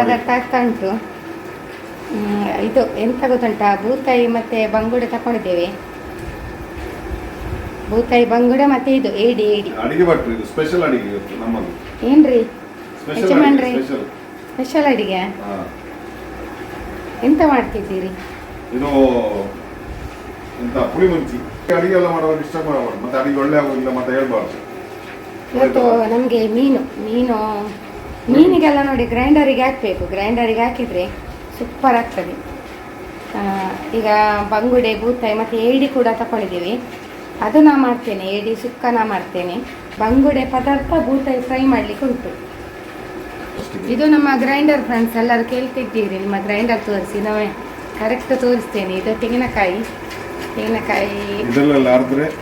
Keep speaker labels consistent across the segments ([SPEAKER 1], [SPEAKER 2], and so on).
[SPEAKER 1] ಪದಾರ್ಥ ಆಗ್ತಾ ಉಂಟು ಇದು ಎಂತ ಗೊತ್ತುಂಟಾ? ಬೂತಾಯಿ ಮತ್ತೆ ಬಂಗುಡೆ ತಕೊಂಡಿದ್ದೇವೆ. ಬೂತಾಯಿ ಬಂಗುಡೆ ಮತ್ತೆ ಇದು ಏಡಿ ಏಡಿ.
[SPEAKER 2] ಅಡಿಗೆ ಭಟ್ರು ಇದು ಸ್ಪೆಷಲ್ ಅಡಿಗೆ ಇವತ್ತು ನಮ್ಮದು.
[SPEAKER 1] ಏನ್ರಿ?
[SPEAKER 2] ಸ್ಪೆಷಲ್
[SPEAKER 1] ಯಜಮಾನ್ರೆ.
[SPEAKER 2] ಸ್ಪೆಷಲ್
[SPEAKER 1] ಅಡಿಗೆ?
[SPEAKER 2] ಎಂತ
[SPEAKER 1] ಮಾಡ್ತಿದ್ದೀರಿ?
[SPEAKER 2] ಇದು ಎಂತ ಪುಳಿ ಮುಂಚಿ. ಅಡಿಗೆ ಎಲ್ಲ ಮಾಡುವಾಗ ಇಷ್ಟ ಮಾಡಬಾರ್ದು ಮತ್ತೆ ಅಡಿಗೆ ಒಳ್ಳೆ ಆಗೋದಿಲ್ಲ ಮತ್ತೆ ಹೇಳ್ಬಾರ್ದು.
[SPEAKER 1] ಇವತ್ತು ನಮಗೆ ಮೀನು ಮೀನು ಮೀನಿಗೆಲ್ಲ ನೋಡಿ ಗ್ರೈಂಡರಿಗೆ ಹಾಕಬೇಕು. ಗ್ರೈಂಡರಿಗೆ ಹಾಕಿದರೆ ಸೂಪರ್ ಆಗ್ತದೆ. ಈಗ ಬಂಗುಡೆ ಬೂತಾಯಿ ಮತ್ತು ಏಡಿ ಕೂಡ ತಗೊಂಡಿದ್ದೀವಿ ಅದು ನಾ ಮಾಡ್ತೇನೆ. ಏಡಿ ಸುಕ್ಕ ನಾ ಮಾಡ್ತೇನೆ. ಬಂಗುಡೆ ಪದಾರ್ಥ ಬೂತಾಯಿ ಫ್ರೈ ಮಾಡಲಿಕ್ಕೆ ಉಂಟು. ಇದು ನಮ್ಮ ಗ್ರೈಂಡರ್ ಫ್ರೆಂಡ್ಸ್ ಎಲ್ಲರೂ ಕೇಳ್ತಿದ್ದೀರಿ. ನಿಮ್ಮ ಗ್ರೈಂಡರ್ ತೋರಿಸಿ. ನಾವು ಕರೆಕ್ಟ್ ತೋರಿಸ್ತೇನೆ. ಇದು ತೆಂಗಿನಕಾಯಿ. ತೆಂಗಿನಕಾಯಿ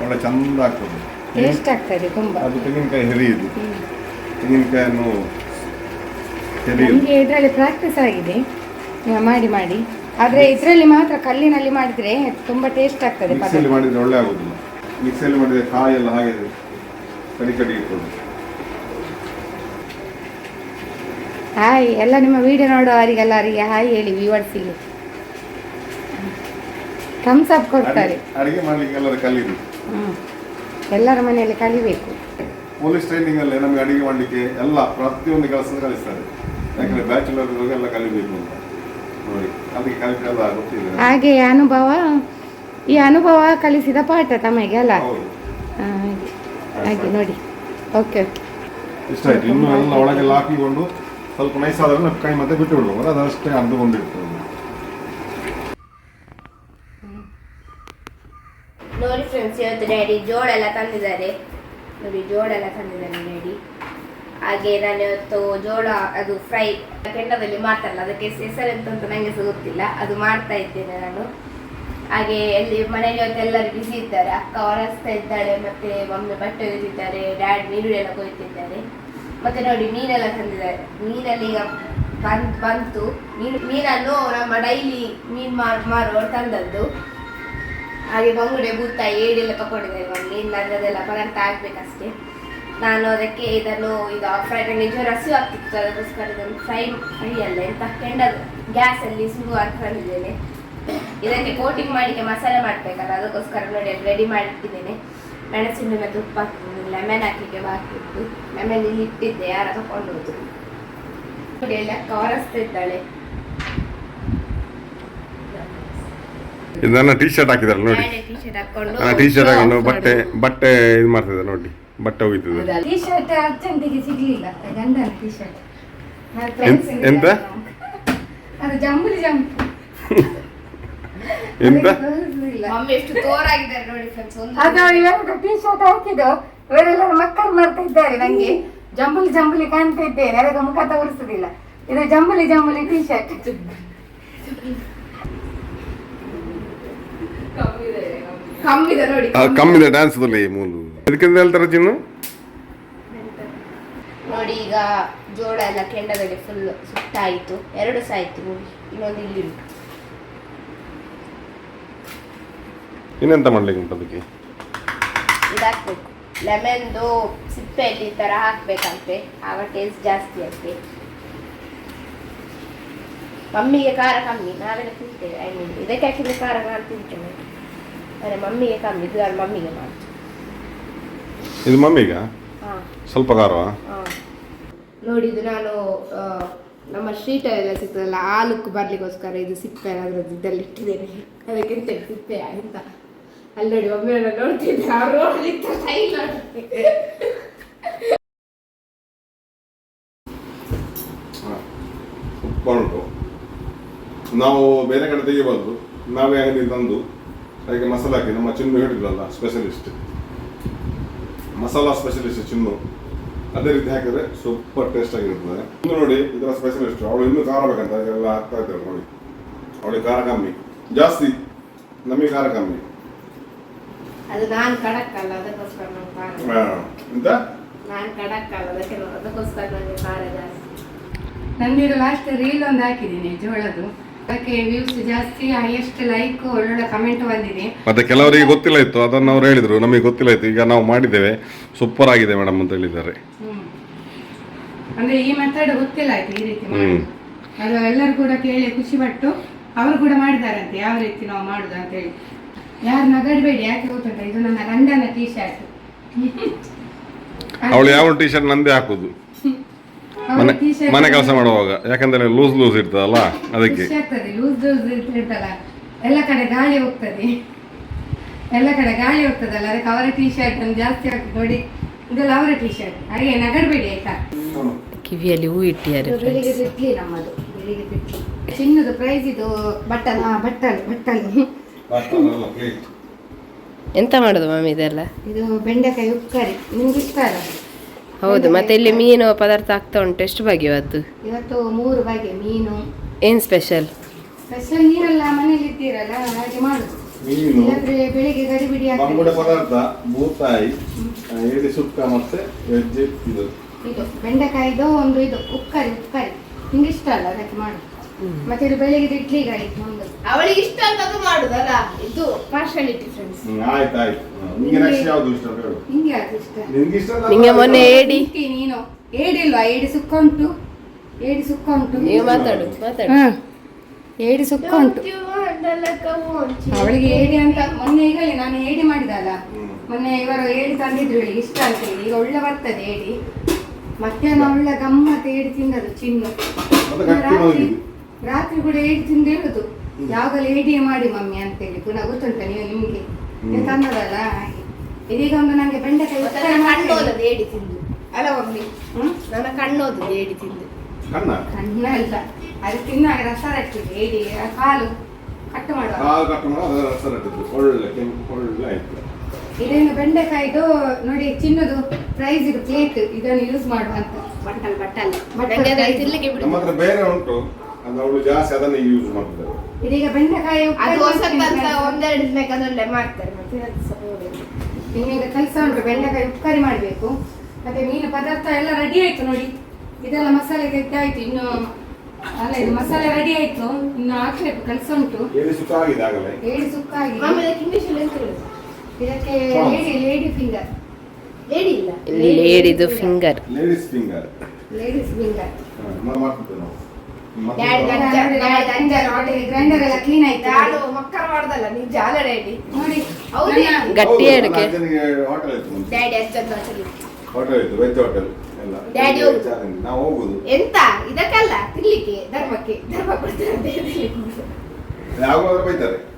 [SPEAKER 2] ಒಳ್ಳೆ ಚಂದ ಆಗ್ತದೆ.
[SPEAKER 1] ಟೇಸ್ಟ್ ಆಗ್ತದೆ ತುಂಬ.
[SPEAKER 2] ಅದು ತೆಂಗಿನಕಾಯಿ. ತೆಂಗಿನಕಾಯನ್ನು
[SPEAKER 1] ನಮಗೆ ಇದರಲ್ಲಿ ಪ್ರಾಕ್ಟೀಸ್ ಆಗಿದೆ. ಮಾಡಿ ಮಾಡಿ. ಆದರೆ ಇದರಲ್ಲಿ ಮಾತ್ರ ಕಲ್ಲಿನಲ್ಲಿ ಮಾಡಿದರೆ ತುಂಬ ಟೇಸ್ಟ್ ಆಗ್ತದೆ
[SPEAKER 2] ಮಿಕ್ಸಿಯಲ್ಲಿ ಮಾಡಿದ್ರೆ ಒಳ್ಳೆ ಆಗೋದಿಲ್ಲ. ಮಿಕ್ಸಿಯಲ್ಲಿ ಮಾಡಿದ್ರೆ ಕಾಯಿ ಎಲ್ಲ ಹಾಗೆ ಕಡಿ ಕಡಿ ಇರ್ತದೆ.
[SPEAKER 1] ಹಾಯ್ ಎಲ್ಲ ನಿಮ್ಮ ವಿಡಿಯೋ ನೋಡೋವರಿಗೆಲ್ಲರಿಗೆ ಹಾಯ್ ಹೇಳಿ ವ್ಯೂವರ್ಸಿಗೆ ಥಮ್ಸ್ ಅಪ್ ಕೊಡ್ತಾರೆ.
[SPEAKER 2] ಅಡಿಗೆ- ಮಾಡಲಿಕ್ಕೆ ಎಲ್ಲರೂ ಕಲಿಯಿರಿ
[SPEAKER 1] ಹ್ಞೂ ಎಲ್ಲರ ಮನೆಯಲ್ಲಿ ಕಲಿಬೇಕು.
[SPEAKER 2] ಪೊಲೀಸ್ ಟ್ರೈನಿಂಗ್ ಅಲ್ಲಿ ನಮಗೆ ಅಡಿಗೆ ಮಾಡಲಿಕ್ಕೆ ಎಲ್ಲ ಪ್ರತಿಯೊಂದು ಕೆಲಸ ಕಲಿಸ್ತಾರೆ. ಯಾಕಂದ್ರೆ ಬ್ಯಾಚುಲರ್ ಎಲ್ಲ ಕಲಿಬೇಕು ಅಂತ. ನೋಡಿ ಅದಕ್ಕೆ ಕಲಿಕೆ ಗೊತ್ತಿಲ್ಲ.
[SPEAKER 1] ಹಾಗೆ ಅನುಭವ ಈ ಅನುಭವ ಕಲಿಸಿದ ಪಾಠ ತಮಗೆ ಅಲ್ಲ? ಹಾಗೆ ನೋಡಿ. ಓಕೆ
[SPEAKER 2] ಇಷ್ಟ ಆಯ್ತು. ಇನ್ನು ಎಲ್ಲ ಒಳಗೆಲ್ಲ ಹಾಕಿಕೊಂಡು ಸ್ವಲ್ಪ ನೈಸ್ ಆದ್ರೆ ನಾವು ಕೈ ಮತ್ತೆ ಬಿಟ್ಟು ಬಿಡ್ಬೋದು. ಅದಷ್ಟೇ ಅಂದುಕೊಂಡಿರ್ತದೆ
[SPEAKER 3] ನೋಡಿ ಫ್ರೆಂಡ್ಸ್ ಇವತ್ತು ಡ್ಯಾಡಿ ಜೋಡೆಲ್ಲ ಎಲ್ಲ ತಂದಿದ್ದಾರೆ. ನೋಡಿ ಜೋಡೆಲ್ಲ ಎಲ್ಲ ತಂದಿದ್ದಾರೆ ಡ್ಯಾಡಿ ಹಾಗೆ ನಾನು ಇವತ್ತು ಜೋಳ, ಅದು ಫ್ರೈ ಕೆಂಡದಲ್ಲಿ ಮಾಡ್ತಾರಲ್ಲ ಅದಕ್ಕೆ ಹೆಸರು ಎಂತ ಅಂತ ನನಗೆ ಸಹ ಗೊತ್ತಿಲ್ಲ. ಅದು ಮಾಡ್ತಾ ಇದ್ದೇನೆ ನಾನು. ಹಾಗೆ ಅಲ್ಲಿ ಮನೆಯಲ್ಲಿ ಇವತ್ತು ಎಲ್ಲರೂ ಬಿಸಿ ಇದ್ದಾರೆ. ಅಕ್ಕ ಒರೆಸ್ತಾ ಇದ್ದಾಳೆ, ಮತ್ತೆ ಮಮ್ಮಿ ಬಟ್ಟೆ ಒಯ್ದಿದ್ದಾರೆ ಡ್ಯಾಡ್ ನೀರುಳ್ಳೆಲ್ಲ ಎಲ್ಲ ಕೊಯ್ತಿದ್ದಾರೆ. ಮತ್ತೆ ನೋಡಿ, ಮೀನೆಲ್ಲ ತಂದಿದ್ದಾರೆ. ಮೀನಲ್ಲಿ ಈಗ ಬಂತು. ಮೀನು, ಮೀನನ್ನು ನಮ್ಮ ಡೈಲಿ ಮೀನು ಮಾರ್, ಮಾರುವವರು ತಂದದ್ದು. ಹಾಗೆ ಬಂಗುಡೆ ಬೂತ ಏಡೆಲ್ಲ ತಗೊಂಡಿದ್ದಾರೆ ಮಮ್ಮಿ ಇಲ್ಲಾಂದ್ರೆ ಅದೆಲ್ಲ ಪದಾರ್ಥ ಆಗ್ಬೇಕಷ್ಟೇ ನಾನು ಅದಕ್ಕೆ ಇದನ್ನು ಇದು ಫ್ರೈ ನನಗೆ ರಸಿ ಆಗ್ತಿತ್ತು ಅದಕ್ಕೋಸ್ಕರ ಇದನ್ನು ಫ್ರೈ ಫ್ರೈ ಅಲ್ಲ ಎಂತ ಕೆಂಡದು ಗ್ಯಾಸಲ್ಲಿ ಸುರು ಹಾಕೊಂಡಿದ್ದೇನೆ ಇದಕ್ಕೆ ಕೋಟಿಂಗ್ ಮಾಡಲಿಕ್ಕೆ ಮಸಾಲೆ ಮಾಡಬೇಕಲ್ಲ ಅದಕ್ಕೋಸ್ಕರ ನೋಡಿ ಅದು ರೆಡಿ ಮಾಡಿಟ್ಟಿದ್ದೇನೆ ಮೆಣಸಿನ ಮತ್ತು ಉಪ್ಪು ಹಾಕಿದ್ದೀನಿ ಲೆಮನ್ ಹಾಕಲಿಕ್ಕೆ ಬಾಕಿತ್ತು ಲೆಮನ್ ಇಲ್ಲಿ ಇಟ್ಟಿದ್ದೆ ಯಾರ ತಗೊಂಡು ಹೋದ್ರು. ನೋಡಿ ಎಲ್ಲ ಕವರಿಸ್ತಿದ್ದಾಳೆ ಇದ್ದಾಳೆ
[SPEAKER 2] ಇದು ನನ್ನ ಟೀ ಶರ್ಟ್ ಹಾಕಿದಾರೆ ನೋಡಿ
[SPEAKER 3] ಟಿ ಶರ್ಟ್ ಹಾಕೊಂಡು
[SPEAKER 2] ನನ್ನ ಟೀ ಶರ್ಟ್ ಹಾಕೊಂಡು ಬಟ್ಟೆ ಬಟ್ಟೆ ಇದು ಮಾಡ್ತಿದ್ದಾರೆ ನೋಡಿ. ಬಟ್ಟೆ ಹೋಗಿತಿದ್ದಾರೆ
[SPEAKER 1] ಟೀ ಶರ್ಟ್ ಅರ್ಜೆಂಟಿಗೆ ಸಿಗ್ಲಿಲ್ಲ. ಗಂಡನ ಟೀ ಶರ್ಟ್
[SPEAKER 2] ಎಂತ- ಎಂತ?
[SPEAKER 1] ಅದು ಜಂಬುಲಿ ಜಂಪ್
[SPEAKER 2] ಎಂತ?
[SPEAKER 3] ಮಮ್ಮಿ ಎಷ್ಟು ತೋರಾಗಿದ್ದಾರೆ ನೋಡಿ ಫ್ರೆಂಡ್ಸ್ ಒಂದು
[SPEAKER 1] ಅದು ಇವಾಗ ಟೀ ಶರ್ಟ್ ಹಾಕಿದ್ದು ಮಕ್ಕಳು ಮಾಡ್ತಾ ಇದ್ದಾರೆ ನಂಗೆ. ಜಂಬುಲಿ ಜಂಬುಲಿ ಕಾಣ್ತಾ ಇದ್ದೇನೆ ಅದಕ್ಕೆ ಮುಖ ತೋರಿಸುದಿಲ್ಲ. ಇದು ಜಂಬುಲಿ ಜಂಬುಲಿ ಟೀ ಶರ್ಟ್
[SPEAKER 3] ಕಮ್ಮಿದೆ. ನೋಡಿ
[SPEAKER 2] ಕಮ್ಮಿದೆ. ಮೂಲು ಅದಕ್ಕಿಂತ ಹೇಳ್ತಾರೆ ಚಿನ್ನು?
[SPEAKER 3] ನೋಡಿ ಈಗ ಜೋಳ ಎಲ್ಲ ಕೆಂಡದಲ್ಲಿ ಫುಲ್ ಸುಟ್ಟಾಯಿತು. ಎರಡು ಸಾಯಿತು ಆಯ್ತು ನೋಡಿ ಇನ್ನೊಂದು ಇಲ್ಲಿ ಉಂಟು
[SPEAKER 2] ಇನ್ನೆಂತ ಮಾಡ್ಲಿಕ್ಕೆ ಉಂಟು ಅದಕ್ಕೆ?
[SPEAKER 3] ಇದಾಕ್ಬೇಕು. ಲೆಮನ್ದು ಸಿಪ್ಪೆಯಲ್ಲಿ ಈ ಥರ ಹಾಕ್ಬೇಕಂತೆ. ಆಗ ಟೇಸ್ಟ್ ಜಾಸ್ತಿ ಆಗ್ತದೆ ಮಮ್ಮಿಗೆ ಖಾರ ಕಮ್ಮಿ. ನಾವೆಲ್ಲ ತಿಂತೇವೆ ಐ ಮೀನ್ ಇದಕ್ಕೆ ಹಾಕಿದ್ರೆ ಖಾರ ನಾನು ತಿಂತೇನೆ. ಆದರೆ ಮಮ್ಮಿಗೆ ಕಮ್ಮಿ ಇದು ನಾನು ಮಮ್ಮಿಗೆ ಮಾಡ್ತೀನಿ
[SPEAKER 2] ಇದು ಮಮ್ಮಿಗ?
[SPEAKER 3] ಹಾಂ.
[SPEAKER 2] ಸ್ವಲ್ಪ ಖಾರವಾ
[SPEAKER 3] ಹಾಂ. ನೋಡಿ ಇದು ನಾನು ನಮ್ಮ ನಮ್ಮ ಎಲ್ಲ ಸಿಗ್ತದಲ್ಲ ಆ ಲುಕ್ ಬರ್ಲಿಕ್ಕೋಸ್ಕರ ಇದು ಸಿಪ್ಪೆ ಅದ್ರದ್ದು ಇದ್ದಲ್ಲಿ ಇಟ್ಟಿದ್ದೇನೆ. ಅದಕ್ಕೆ ಎಂತ ಸಿಪ್ಪೆ ಅಂತ ಅಲ್ಲಿ ನೋಡಿ ಒಮ್ಮೆ ನಾನು ನೋಡ್ತಿದ್ದೆ ಅವ್ರು ನೋಡ್ಲಿಕ್ಕೆ ಕೈ ನೋಡ್ತಿದ್ದೆ
[SPEAKER 2] ಉಂಟು ನಾವು ಬೇರೆ ಕಡೆ ತೆಗಿಬಾರ್ದು ನಾವೇ ಅಂಗಡಿ ತಂದು ಅದಕ್ಕೆ ಮಸಾಲೆ ಹಾಕಿ ನಮ್ಮ ಚಿನ್ನು ಹೇಳಿದ್ರಲ್ಲ ಸ್ಪೆಷಲಿಸ್ಟ್ ಮಸಾಲಾ ಸ್ಪೆಷಲಿಸ್ಟ್ ಚಿನ್ನು. ಅದೇ ರೀತಿ ಹಾಕಿದ್ರೆ ಸೂಪರ್ ಟೇಸ್ಟ್ ಆಗಿರ್ತದೆ ಇನ್ನು ನೋಡಿ ಇದರ ಸ್ಪೆಷಲಿಸ್ಟ್ ಅವಳು ಇನ್ನೂ ಖಾರ ಬೇಕಂತ ಅದೆಲ್ಲ ಹಾಕ್ತಾ ಇದ್ದಾರೆ ನೋಡಿ. ಅವಳಿಗೆ ಖಾರ ಕಮ್ಮಿ. ಜಾಸ್ತಿ. ನಮಗೆ ಖಾರ ಕಮ್ಮಿ. ಎಂತ?
[SPEAKER 3] ಜಾಸ್ತಿ.
[SPEAKER 1] ನಂದಿದು ಲಾಸ್ಟ್ ರೀಲ್ ಒಂದು ಹಾಕಿದ್ದೀನಿ ಜೋಳದು ಅದಕ್ಕೆ ವ್ಯೂಸ್ ಜಾಸ್ತಿ ಹೈಯೆಸ್ಟ್ ಲೈಕ್ ಒಳ್ಳೊಳ್ಳೆ ಕಮೆಂಟ್ ಬಂದಿದೆ.
[SPEAKER 2] ಮತ್ತೆ ಕೆಲವರಿಗೆ ಗೊತ್ತಿಲ್ಲ ಇತ್ತು ಅದನ್ನು ಅವ್ರು ಹೇಳಿದ್ರು ನಮಗೆ ಗೊತ್ತಿಲ್ಲ ಇತ್ತು ಈಗ ನಾವು ಮಾಡಿದ್ದೇವೆ ಸೂಪರ್ ಆಗಿದೆ ಮೇಡಮ್ ಅಂತ ಹೇಳಿದ್ದಾರೆ.
[SPEAKER 1] ಅಂದ್ರೆ ಈ ಮೆಥಡ್ ಗೊತ್ತಿಲ್ಲ ಆಯ್ತು ಈ ರೀತಿ ಮಾಡೋದು. ಅದು ಎಲ್ಲರೂ ಕೂಡ ಕೇಳಿ ಖುಷಿ ಪಟ್ಟು ಅವರು ಕೂಡ ಮಾಡಿದಾರಂತೆ ಯಾವ ರೀತಿ ನಾವು ಮಾಡುದು ಅಂತ ಹೇಳಿ. ಯಾರು ನಗಡಬೇಡಿ ಯಾಕೆ ಗೊತ್ತುಂಟ? ಇದು ನನ್ನ ಗಂಡನ ಟೀ ಶರ್ಟ್
[SPEAKER 2] ಅವಳು ಯಾವ ಟೀ ಶರ್ಟ್ ನಂದೇ ಹಾಕುದು. ಮನೆ ಮನೆ ಕೆಲಸ ಮಾಡುವಾಗ. ಯಾಕಂದ್ರೆ ಲೂಸ್ ಲೂಸ್ ಇರ್ತದಲ್ಲ ಅದಕ್ಕೆ.
[SPEAKER 1] ಖುಷಿ ಆಗ್ತದೆ ಲೂಸ್ ಲೂಸ್ ಇರ್ತಲ್ಲ ಎಲ್ಲ ಕಡೆ ಗಾಳಿ ಹೋಗ್ತದೆ. ಎಲ್ಲ ಕಡೆ ಗಾಳಿ ಹೋಗ್ತದಲ್ಲ ಅದಕ್ಕೆ ಅವರ ಟೀ ಶರ್ಟ್ ಅನ್ನು ಜಾಸ್ತಿ ಹಾಕಿ ನೋಡಿ. ಇದೆಲ್ಲ ಅವರ ಟೀ ಶರ್ಟ್ ಹಾಗೆ ನಗಡಬೇಡಿ ಆಯ್ತಾ?
[SPEAKER 4] ಕಿವಿಯಲ್ಲಿ ಹೂ ಇಟ್ಟಿದ್ದಾರೆ
[SPEAKER 1] ಬೆಳಿಗ್ಗೆ ತಿಟ್ಲಿ ನಮ್ಮದು ಬೆಳಿಗ್ಗೆ ತಿಟ್ಲಿ. ಚಿನ್ನದ ಪ್ರೈಸ್ ಇದು ಬಟ್ಟಲ್ ಹಾ ಬಟ್ಟಲ್ ಬಟ್ಟಲ್
[SPEAKER 4] ಎಂತ ಮಾಡೋದು ಮಮ್ಮಿ ಇದೆಲ್ಲ?
[SPEAKER 1] ಇದು ಬೆಂಡೆಕಾಯಿ ಉಪ್ಪುಕರಿ ನಿಮ್ಗೆ ಇಷ್ಟ ಅಲ್ಲ?
[SPEAKER 4] ಹೌದು ಮತ್ತೆ ಇಲ್ಲಿ ಮೀನು ಪದಾರ್ಥ ಆಗ್ತಾ ಉಂಟು. ಎಷ್ಟು ಬಗೆ ಇವತ್ತು
[SPEAKER 1] ಇವತ್ತು ಮೂರು ಬಗೆ ಮೀನು.
[SPEAKER 4] ಏನ್ ಸ್ಪೆಷಲ್
[SPEAKER 1] ಸ್ಪೆಷಲ್ ನೀರೆಲ್ಲ ಮನೇಲಿ ಇದ್ದೀರಲ್ಲ ಹಾಗೆ ಮಾಡುದು.
[SPEAKER 2] ಮೀನು
[SPEAKER 1] ಇಲ್ಲಾಂದ್ರೆ ಬೆಳಿಗ್ಗೆ ಗಡಿಬಿಡಿ
[SPEAKER 2] ಬಂಗುಡೆ
[SPEAKER 1] ಆಗ್ತದೆ
[SPEAKER 2] ಪದಾರ್ಥ ಬೂತಾಯಿ ಏಡಿ ಸುಕ್ಕ ಮತ್ತೆ ವೆಜ್ ಇದು.
[SPEAKER 1] ಇದು ಬೆಂಡೆಕಾಯಿದು ಒಂದು ಇದು ಉಕ್ಕರಿ ಉಕ್ಕರಿ. ನಿಂಗೆ ಇಷ್ಟ ಅಲ್ಲ ಅದಕ್ಕೆ ಮಾಡು ಮತ್ತೆ ಇದು ಬೆಳಿಗ್ಗೆ ಇಡ್ಲಿ ಗಾಳಿ ಒಂದು.
[SPEAKER 3] ಅವಳಿಗೆ ಇಷ್ಟ ಅಂತ ಮಾಡುದಲ್ಲ ಇದು ಪಾರ್ಶಾಲಿಟಿ ಫ್ರೆಂಡ್ಸ್
[SPEAKER 2] ಆಯ್ತು ಆಯ್ತು. ನಿಂಗೆ ನೆಕ್ಸ್ಟ್ ಯಾವ್ದು ಇಷ್ಟ ಅಂತ ಹೇಳು
[SPEAKER 1] ನಿಂಗೆ ಅದು ಇಷ್ಟ?
[SPEAKER 2] ನಿನ್ಗೆ ಇಷ್ಟ ಆದ
[SPEAKER 4] ನಿಂಗೆ ಮೊನ್ನೆ ಏಡಿ
[SPEAKER 1] ಇಟ್ಟಿ ನೀನು. ಏಡಿಲ್ವಾ ಏಡಿ ಸುಕ್ಕ ಉಂಟು. ಏಡಿ ಸುಕ್ಕ ಉಂಟು.
[SPEAKER 4] ನೀವು ಮಾತಾಡು ಮಾತಾಡು.
[SPEAKER 1] ಹಾ. ಏಡಿ ಸುಕ್ಕ ಉಂಟು. ಅವಳಿಗೆ ಏಡಿ ಅಂತ ಮೊನ್ನೆ ಈಗ ನಾನು ಏಡಿ ಮಾಡಿದಲ್ಲ. ಮೊನ್ನೆ ಇವರು ಏಡಿ ತಂದಿದ್ರು ಹೇಳಿ ಇಷ್ಟ ಅಂತ ಹೇಳಿ. ಈಗ ಒಳ್ಳೆ ಬರ್ತದೆ ಏಡಿ ಮಧ್ಯಾಹ್ನ ಒಳ್ಳೆ ಗಮ್ಮತ್ ಏಡಿ ತಿಂದದು ಚಿನ್ನು.
[SPEAKER 2] ಮತ್ತೆ
[SPEAKER 1] ರಾತ್ರಿ. ರಾತ್ರಿ ಕೂಡ ಏಡಿ ತಿಂದು ಹೇಳುದು ಯಾವಾಗಲೂ ಏಡಿಯೇ ಮಾಡಿ ಮಮ್ಮಿ ಅಂತೇಳಿ. ಪುನಃ ಗೊತ್ತುಂಟ ನೀವು ನಿಮ್ಗೆ? ತಂದದಲ್ಲ ಇದೀಗ ಒಂದು ನಂಗೆ ಬೆಂಡೆಕಾಯಿ
[SPEAKER 3] ಕಣ್ಣೋದದ್ದು ಏಡಿ ತಿಂದು. ಅಲ್ಲ ಒಮ್ಮೆ.
[SPEAKER 1] ಹ್ಮ್?
[SPEAKER 3] ನನ್ನ ಕಣ್ಣೋದು ಏಡಿ ತಿಂದು.
[SPEAKER 2] ಕಣ್ಣ?
[SPEAKER 1] ಕಣ್ಣ ಇಲ್ಲ ಅದು ತಿನ್ನಾಗ ರಸ ಏಡಿ ಆ ಕಾಲು ಕಟ್ ಮಾಡುವ
[SPEAKER 2] ಕಾಲು ಕಟ್ಟು ಮಾಡಿ ಅದರ ರಸ ಇಟ್ಟಿದ್ದು ಒಳ್ಳೆ ಕೆಂಪು ಒಳ್ಳೆ ಆಯ್ತು.
[SPEAKER 1] ಇದೇನು ಬೆಂಡೆಕಾಯಿದು ನೋಡಿ ಚಿನ್ನದು ಪ್ರೈಸ್ ಇದು ಪ್ಲೇಟ್ ಇದನ್ನು ಯೂಸ್ ಮಾಡುವಂತ
[SPEAKER 3] ಬಟ್ಟಲ್ ಬಟ್ಟಲ್.
[SPEAKER 1] ಬಟ್ಟಲ್
[SPEAKER 3] ಬಿಡು.
[SPEAKER 2] ನಮ್ಮ ಹತ್ರ ಬೇರೆ ಉಂಟು. ಅದು ಅವಳು ಜಾಸ್ತಿ ಅದನ್ನೇ ಯೂಸ್ ಮಾಡ್ತಾರೆ.
[SPEAKER 1] ಇದೀಗ ಬೆಂಡೆಕಾಯಿ
[SPEAKER 3] ಅದು ಹೊಸದಂತ ಒಂದೆರಡು ದಿನಕ್ಕೆ ಅದರಲ್ಲೇ ಮಾಡ್ತಾರೆ ಮತ್ತೆ ಅದು ಸಹ.
[SPEAKER 1] ಈಗ ಕೆಲಸ ಉಂಟು ಬೆಂಡೆಕಾಯಿ ಉಪ್ಪರಿ ಮಾಡಬೇಕು. ಮತ್ತೆ ಮೀನು ಪದಾರ್ಥ ಎಲ್ಲ ರೆಡಿ ಆಯ್ತು ನೋಡಿ. ಇದೆಲ್ಲ ಮಸಾಲೆ ತೆಗ್ದಾಯ್ತು ಇನ್ನು ಅಲ್ಲ ಇದು ಮಸಾಲೆ ರೆಡಿ ಆಯ್ತು. ಇನ್ನು ಹಾಕ್ಬೇಕು ಕೆಲಸ ಉಂಟು.
[SPEAKER 2] ಹೇಳಿ ಸುಕ್ಕ ಆಗಿದೆ ಆಗಲ್ಲ
[SPEAKER 1] ಏಡಿ ಸುಕ್ಕಾಗಿ
[SPEAKER 3] ಆಗಿದೆ. ಆಮೇಲೆ ಇಂಗ್ಲಿಷ್ ಅಲ್ಲಿ ಹೇಳುದು?
[SPEAKER 1] ಇದಕ್ಕೆ. ಲೇಡಿ ಲೇಡಿ ಫಿಂಗರ್
[SPEAKER 3] ಲೇಡಿ ಇಲ್ಲ.
[SPEAKER 4] ಇಲ್ಲಿ ಲೇಡಿದು finger
[SPEAKER 2] ladies finger
[SPEAKER 1] ladies finger
[SPEAKER 2] ಮಾಡ್ತಿದ್ದೇವೆ ನಾವು.
[SPEAKER 4] ಗಟ್ಟಿ ಅಡಿಕೆ.
[SPEAKER 3] ಡ್ಯಾಡಿ ಹೋಟೆಲ್
[SPEAKER 2] ಹೋಟೆಲ್ ಇತ್ತು. ವೆಜ್ ಹೋಟೆಲ್ ಎಲ್ಲ. ಡ್ಯಾಡಿ. ನಾವು ಹೋಗುದು.
[SPEAKER 3] ಎಂತ? ಇದಕ್ಕಲ್ಲ ತಿನ್ಲಿಕ್ಕೆ ಧರ್ಮಕ್ಕೆ. ಧರ್ಮ ಕೊಡ್ತಾರೆ
[SPEAKER 2] ಬೈತಾರೆ.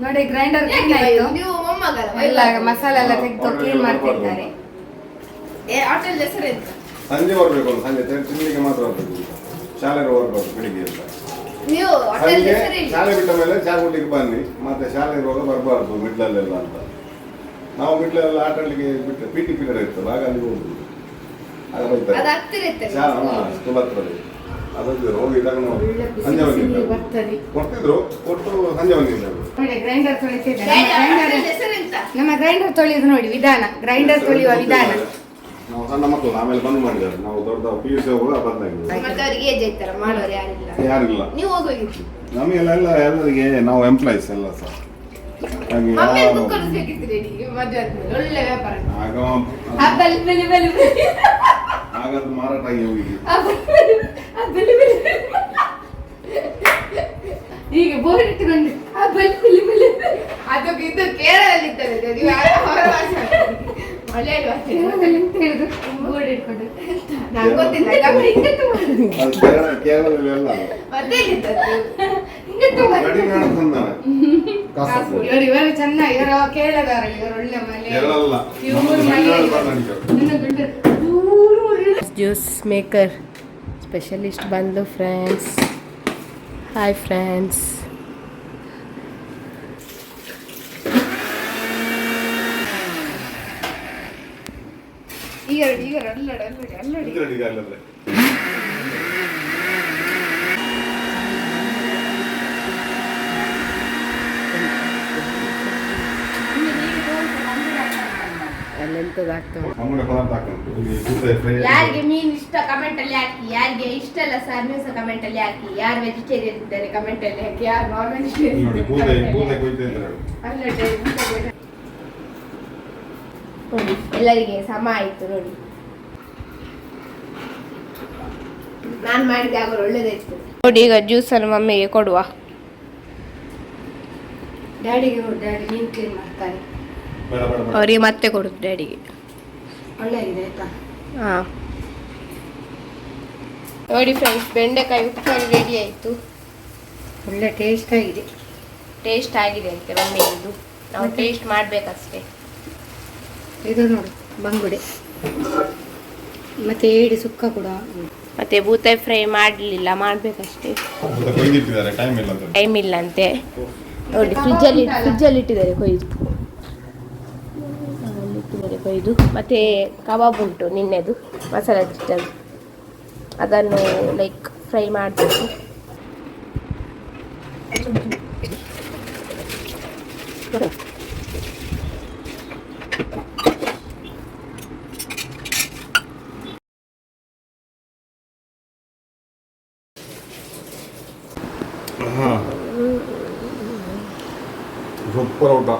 [SPEAKER 1] ನೋಡಿ ಗ್ರೈಂಡರ್
[SPEAKER 3] ಯಾಕೆ
[SPEAKER 1] ಕ್ಲೀನ್ ಆಯ್ತು.
[SPEAKER 3] ನೀವು ಮೊಮ್ಮಗಲ್ಲ
[SPEAKER 1] ಎಲ್ಲ ಮಸಾಲೆ ಎಲ್ಲ ತೆಗೆದು ಕ್ಲೀನ್ ಮಾಡ್ತಿದ್ದಾರೆ.
[SPEAKER 3] ಹೋಟೆಲ್ ಹೆಸರು ಎಂತ?
[SPEAKER 2] ಸಂಜೆ ಬರ್ಬೇಕು ಸಂಜೆ ತಿನ್- ತಿನ್ಲಿಕ್ಕೆ ಮಾತ್ರ ಬರ್ಬೇಕು. ಶಾಲೆಗೆ ಹೋಗ್ಬಾರ್ದು ಬೆಳಿಗ್ಗೆ ಅಂತ.
[SPEAKER 3] ನೀವು ಹೆಸರು
[SPEAKER 2] ಶಾಲೆ ಬಿಟ್ಟ ಮೇಲೆ ಚಾ ಕುಡ್ಲಿಕ್ಕೆ ಬನ್ನಿ ಮತ್ತೆ ಶಾಲೆಗೆ ಇರುವಾಗ ಬರಬಾರ್ದು ಮಿಡ್ಲಲ್ಲೆಲ್ಲ ಅಂತ. ನಾವು ಮಿಡ್ಲಲ್ಲಿ ಆಟ ಆಡ್ಲಿಕ್ಕೆ ಬಿಟ್ಟು ಪಿ ಟಿ ಪಿರಿಯಡ್ ಇರ್ತಲ್ಲ ಆಗ ಅಲ್ಲಿ ಹೋಗುದು. ಆಗ ಬೈತಾರೆ.
[SPEAKER 3] ಇರ್ತದೆ
[SPEAKER 2] ಚಾ ಸ್ಕೂಲ್ ಹೋಗಿ
[SPEAKER 1] ಒಳ್ಳೆ ಬಿಸಿ
[SPEAKER 2] ಸಂಜೆ
[SPEAKER 1] ಬಿಸಿ
[SPEAKER 2] ಬಂದಿದ್ದರು
[SPEAKER 1] ಬರ್ತದೆ
[SPEAKER 2] ಕೊಡ್ತಿದ್ರು ಕೊಟ್ಟು ಸಂಜೆ ಬಂದಿದ್ದರು
[SPEAKER 1] ನೋಡಿ ಗ್ರೈಂಡರ್ ತೊಳಿತಿದ್ದಾರೆ ನಮ್ಮ ಗ್ರೈಂಡರ್
[SPEAKER 3] ಹೆಸರು ಎಂತ?
[SPEAKER 1] ನಮ್ಮ ಗ್ರೈಂಡರ್ ತೊಳೆಯೋದು ನೋಡಿ ವಿಧಾನ. ಗ್ರೈಂಡರ್ ತೊಳೆಯುವ ವಿಧಾನ.
[SPEAKER 2] ನಾವು ಸಣ್ಣ ಮಕ್ಕಳು ಆಮೇಲೆ ಬಂದ್ ಮಾಡಿದ್ದಾರೆ. ನಾವು ದೊಡ್ಡ ಪಿ ಯು ಸಿ ಹೋಗುವಾಗ ಬಂದಾಗಿದೆ
[SPEAKER 3] ಮತ್ತೆ ಅವ್ರಿಗೆ ಏಜ್ ಐತಲ್ಲ ಮಾಡೋರು ಯಾರಿಲ್ಲ.
[SPEAKER 2] ಯಾರಿಲ್ಲ.
[SPEAKER 3] ನೀವು ಹೋಗೋಗಿತ್ತು
[SPEAKER 2] ನಮಗೆಲ್ಲ ಎಲ್ಲ ಎಲ್ಲರಿಗೆ ನಾವು ಎಂಪ್ಲಾಯ್ಸ್ ಎಲ್ಲ ಸರ್. ಹಾಗೆ
[SPEAKER 3] ಮಮ್ಮಿ
[SPEAKER 2] ಯಾರು-
[SPEAKER 3] ಕುಕ್ಕರ್ ಬೇಕಿತ್ತು ರೆಡಿ ಮದುವೆ ಆದ್ಮೇಲೆ ಒಳ್ಳೆ ವ್ಯಾಪಾರ
[SPEAKER 2] ಆಗ
[SPEAKER 1] ಆ ಬಲಿ ಬಲಿ ಬಲಿ ಬಲಿ.
[SPEAKER 2] ಆಗ ಅದು ಮಾರಾಟ ಆಗಿ ಹೋಗಿದೆ.
[SPEAKER 1] ಆ ಬಲಿ ಬಲಿ ಆ ಬಲಿ ಬಲಿ. ಬಲಿ. ಈಗ ಬೋರ್ಡ್ ಇಟ್ಟುಕೊಂಡು ಆ ಬಲಿ ಬಲಿ ಬಲಿ.
[SPEAKER 3] ಅದಕ್ಕೆ ಇದು ಕೇರಳದಲ್ಲಿ ಇದ್ದಾರೆ ಅದು ನೀವು ಯಾರೋ ಹೊರ ಭಾಷೆ ಮಲಯಾಳಿ ಭಾಷೆ
[SPEAKER 1] ಕೇರಳದಲ್ಲಿ ಎಂತ ಹೇಳುದು ಬೋರ್ಡ್ ಇಟ್ಕೊಂಡು.
[SPEAKER 3] ನಂಗೆ ಗೊತ್ತಿಲ್ಲ. ಮತ್ತೆ
[SPEAKER 1] ಇವರು ಇವರು ಚೆನ್ನ ಇವರು ಕೇರಳದವರು ಇವರು ಒಳ್ಳೆ ಒಳ್ಳೆ
[SPEAKER 4] ಜ್ಯೂಸ್ ಮೇಕರ್ ಸ್ಪೆಷಲಿಸ್ಟ್ ಬಂದು ಫ್ರೆಂಡ್ಸ್. ಹಾಯ್ ಫ್ರೆಂಡ್ಸ್
[SPEAKER 3] ಈಗ ನೋಡಿ, ಈಗ ನೋಡಿ, ಅಲ್ಲೋಡಿ, ಅಲ್ಲೋಡಿ, ಅಲ್ಲೋಡಿ.
[SPEAKER 2] ಇದು ready ಇದೆ ಅಲ್ಲದ್ರೆ.
[SPEAKER 4] ಅಲ್ಲೆಂತದಾಗ್ತಾ ಉಂಟು
[SPEAKER 2] ಬಂಗುಡೆ ಪದಾರ್ಥ ಹಾಕೊಂಡು ಇಲ್ಲಿ ಬೂತಾಯಿ ಫ್ರೈ
[SPEAKER 3] ಯಾರಿಗೆ ಮೀನು ಇಷ್ಟ ಕಮೆಂಟ್ ಅಲ್ಲಿ ಹಾಕಿ ಯಾರಿಗೆ ಇಷ್ಟ ಇಲ್ಲ ಸರ್ ನೀವು ಸಹ ಕಮೆಂಟ್ ಅಲ್ಲಿ ಹಾಕಿ ಯಾರು ವೆಜಿಟೇರಿಯನ್ ಇದ್ದಾರೆ ಕಮೆಂಟ್ ಅಲ್ಲಿ ಹಾಕಿ ಯಾರು ನಾನ್
[SPEAKER 2] ಇಲ್ಲಿ ನೋಡಿ ಬೂತಾಯಿ ಬೂತಾಯಿ
[SPEAKER 3] ವೆಜಿಟೇರಿಯನ್
[SPEAKER 2] ಕೊಯ್ತು ಅಂತ ಹೇಳಿ
[SPEAKER 3] ನೋಡಿ ಎಲ್ಲರಿಗೆ ಸಮ ಆಯ್ತು ನೋಡಿ. ನಾನು ಮಾಡಿದ ಆಗ ಒಳ್ಳೇದಾಯ್ತು. ನೋಡಿ ಈಗ ಜ್ಯೂಸನ್ನು ಮಮ್ಮಿಗೆ ಕೊಡುವ.
[SPEAKER 1] ಡ್ಯಾಡಿಗೆ ಕೊಡು ಡ್ಯಾಡಿ ನೀನು ಕ್ಲೀನ್ ಮಾಡ್ತಾರೆ.
[SPEAKER 3] ಅವರಿಗೆ ಮತ್ತೆ ಕೊಡುದು ಡ್ಯಾಡಿಗೆ
[SPEAKER 1] ಒಳ್ಳೆಯದಿದೆ ಆಯ್ತಾ?
[SPEAKER 3] ಹಾಂ. ನೋಡಿ ಫ್ರೆಂಡ್ಸ್ ಬೆಂಡೆಕಾಯಿ ಉಪ್ಪಾಗಿ ರೆಡಿ ಆಯಿತು.
[SPEAKER 1] ಒಳ್ಳೆ ಟೇಸ್ಟ್ ಆಗಿದೆ.
[SPEAKER 3] ಟೇಸ್ಟ್ ಆಗಿದೆ ಅಂತೆ ಮಮ್ಮಿ ಇದು ನಾವು ಟೇಸ್ಟ್ ಮಾಡಬೇಕಷ್ಟೇ.
[SPEAKER 1] ಇದು ನೋಡಿ ಬಂಗುಡೆ. ಮತ್ತೆ ಏಡಿ ಸುಕ್ಕ ಕೂಡ.
[SPEAKER 3] ಮತ್ತೆ ಬೂತಾಯಿ ಫ್ರೈ ಮಾಡಲಿಲ್ಲ ಮಾಡಬೇಕಷ್ಟೇ.
[SPEAKER 2] ಟೈಮ್ ಇಲ್ಲ ಅಂತ.
[SPEAKER 3] ನೋಡಿ ಫ್ರಿಜ್ಜಲ್ಲಿ ಫ್ರಿಜ್ಜಲ್ಲಿ ಇಟ್ಟಿದ್ದಾರೆ ಕೊಯ್ದು. ಇಟ್ಟಿದ್ದಾರೆ ಕೊಯ್ದು. ಮತ್ತೆ ಕಬಾಬ್ ಉಂಟು ನಿನ್ನೆದು ಮಸಾಲ ಚಿಕನ್ ಅದನ್ನು ಲೈಕ್ ಫ್ರೈ ಮಾಡಬೇಕು.
[SPEAKER 2] ಹಾಂ ಸೂಪರ್ ಊಟ